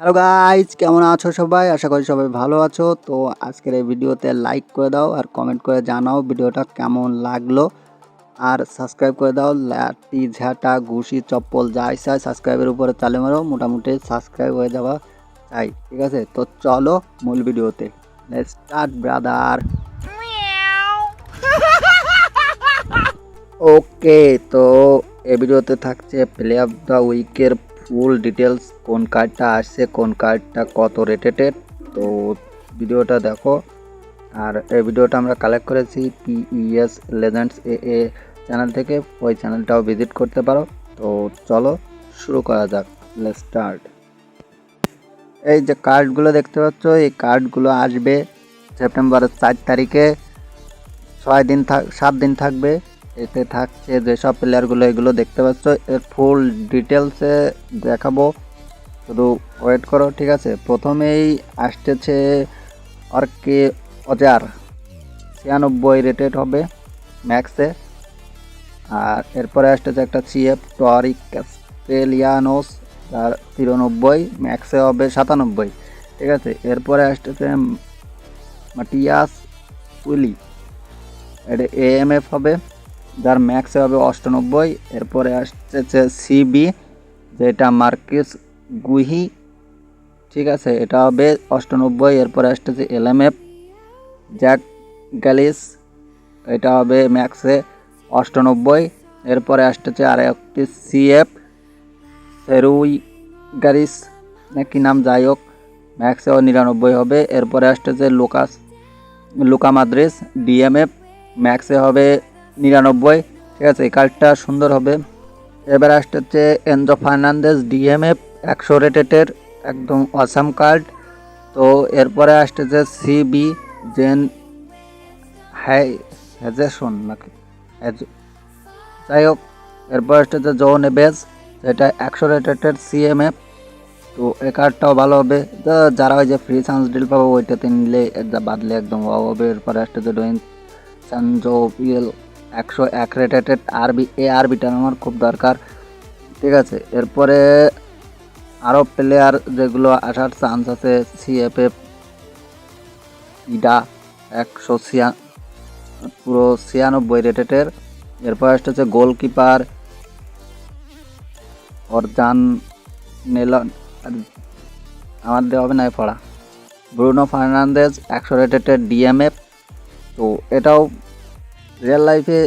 Hello guys কেমন আছো সবাই? আশা করি সবাই ভালো আছো। তো আজকের এই ভিডিওতে লাইক করে দাও আর কমেন্ট করে জানাও ভিডিওটা কেমন লাগল। আর সাবস্ক্রাইব করে দাও। লাটি ঝাঁটা ঘুষি চপ্পল যা ইচ্ছা সাবস্ক্রাইবের উপরে তালে মারো। মোটামুটি সাবস্ক্রাইব হয়ে যাওয়া চাই ঠিক আছে? তো চলো মূল ভিডিওতে। স্টার্ট ব্রাদার ওকে তো এই ভিডিওতে থাকছে প্লে অফ দ্য উইকের ফুল ডিটেলস কোন কার্ডটা আসছে, কোন কার্ডটা কত রেটেটেড তো ভিডিওটা দেখো। আর এই ভিডিওটা আমরা কালেক্ট করেছি পিইএস লেজেন্ডস এ এ চ্যানেল থেকে, ওই চ্যানেলটাও ভিজিট করতে পারো। তো চলো শুরু করা যাক লেট স্টার্ট এই যে কার্ডগুলো দেখতে পাচ্ছ, এই কার্ডগুলো আসবে সেপ্টেম্বরের চার তারিখে। ছয় দিন থাক সাত দিন থাকবে। এতে থাকছে যেসব প্লেয়ারগুলো এগুলো দেখতে পাচ্ছ। এর ফুল ডিটেলসে দেখাবো। শুধু ওয়েট করো, ঠিক আছে? প্রথমেই আসতেছে আর কে অজার। ছিয়ানব্বই রেটেড হবে ম্যাক্সে আর এরপরে আসতেছে একটা সিএফ টরিক ক্যাস্টেলিয়ানোস তার তিরানব্বই ম্যাক্সে হবে সাতানব্বই। ঠিক আছে? এরপরে আসতেছে মাটিয়াস উইলি। এটা এএমএফ হবে। যার ম্যাক্সে হবে অষ্টানব্বই, এরপরে আসতেছে সিবি যেটা মার্কিস গুহি, ঠিক আছে, এটা হবে অষ্টানব্বই, এরপরে আসতেছে এলএমএফ জ্যাক গ্যালিস, এটা হবে ম্যাক্সে অষ্টানব্বই, এরপরে আসতেছে আর একটি সিএফ সেরুই গ্যারিস নাকি নাম যাই হোক ম্যাক্সেও নিরানব্বই হবে, এরপরে আসতেছে লোকাস, লুকা মাদ্রিস ডিএমএফ ম্যাক্সে হবে নিরানব্বই। ঠিক আছে, এই কার্ডটা সুন্দর হবে। এবার আসতেছে এনজো ফার্নান্দেজ, ডিএমএফ, একশো রেটেটের একদম অসাম কার্ড তো এরপরে আসতেছে সিবি, জেন হ্যাই হ্যাজেশন নাকি? যাই হোক, এরপর আসতেছে জোন এবেজ, যেটা একশো রেটেটের সিএমএফ। তো এই কার্ডটাও ভালো হবে। যারা ওই যে ফ্রি চান্স ডিল পাবো, ওইটাতে নিলে বাদলে একদম হবে। এরপরে আসতেছে ডোয়েন সানজো পিএল একশো এক রেটেটেড আরবি এ আরবিটা আমার খুব দরকার। ঠিক আছে, এরপরে আরও প্লেয়ার যেগুলো আসার চান্স আছে সিএফএফ ইডা একশো ছিয়া, পুরো ছিয়ানব্বই রেটেটের এরপর আসতেছে গোলকিপার অরজান নেলন আমার দেওয়া হবে না পড়া ব্রুনো ফার্নান্দেজ একশো রেটেটের ডিএমএফ তো এটাও রিয়েল লাইফে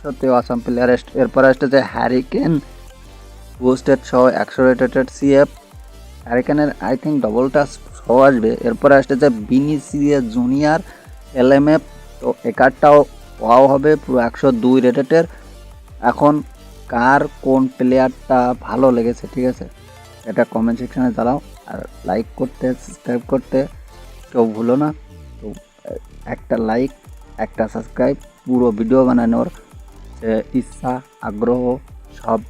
সত্যি অসাম প্লেয়ার এরপর আসতেছে হ্যারিকেন বুস্টেড সহ একশো রেটেটেড সিএফ হ্যারিকেনের আই থিঙ্ক ডবলটা সহ আসবে। এরপরে আসতেছে বিনিসিএ জুনিয়র এফ তো এ ওয়াও হবে, পুরো একশো দুই রেটেটের এখন কার কোন প্লেয়ারটা ভালো লেগেছে, ঠিক আছে? এটা কমেন্ট সেকশনে জানাও। আর লাইক করতে সাবস্ক্রাইব করতে। কেউ ভুলো না। তো, একটা লাইক একটা সাবস্ক্রাইব পুরো ভিডিও বানানোর ইচ্ছা, আগ্রহ, সব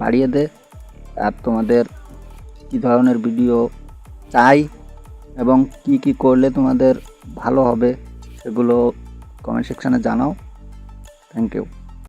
বাড়িয়ে দেয় আর তোমাদের কী ধরনের ভিডিও চাই এবং কি কি করলে তোমাদের ভালো হবে, সেগুলো কমেন্ট সেকশানে জানাও। Thank you